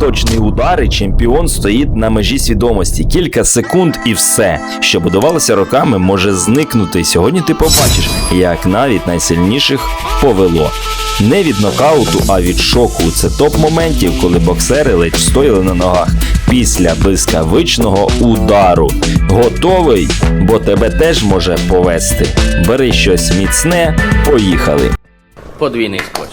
Точний удар і чемпіон стоїть на межі свідомості. Кілька секунд і все, що будувалося роками, може зникнути. Сьогодні ти побачиш, як навіть найсильніших повело. Не від нокауту, а від шоку. Це топ моментів, коли боксери ледь стояли на ногах після блискавичного удару. Готовий, бо тебе теж може повести. Бери щось міцне, поїхали. Подвійний скотч.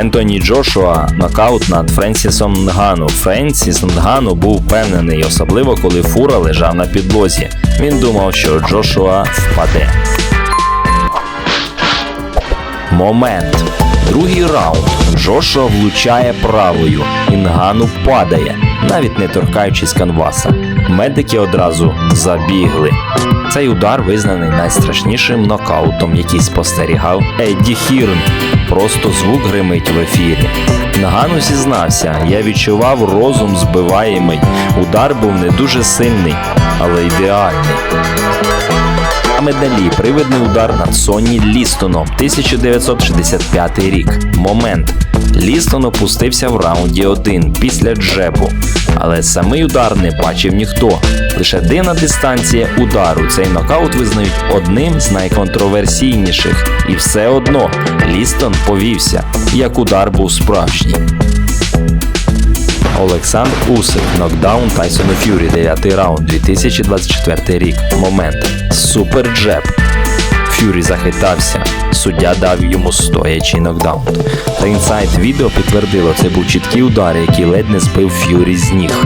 Ентоні Джошуа нокаут над Френсісом Нгану. Френсіс Нгану був впевнений, особливо коли фура лежав на підлозі. Він думав, що Джошуа впаде. Момент. Другий раунд. Джошуа влучає правою. і Нгану падає, навіть не торкаючись канваса. Медики одразу забігли. Цей удар визнаний найстрашнішим нокаутом, який спостерігав Едді Хірн. Просто звук гримить в ефірі. Нагану зізнався, я відчував розум збиваємий. Удар був не дуже сильний, але ідеальний. Саме далі привидний удар над Соні Лістоном 1965 рік. Момент. Лістон опустився в раунді 1 після джебу, але самий удар не бачив ніхто. Лише дивна дистанція удару. Цей нокаут визнають одним з найконтроверсійніших. І все одно Лістон повівся, як удар був справжній. Олександр Усик, нокдаун Тайсону Ф'юрі, 9 раунд, 2024 рік. Момент. Супер джеб. Ф'юрі захитався. Суддя дав йому стоячий нокдаун. Та інсайт відео підтвердило, це був чіткий удар, який ледь не збив Ф'юрі з ніг.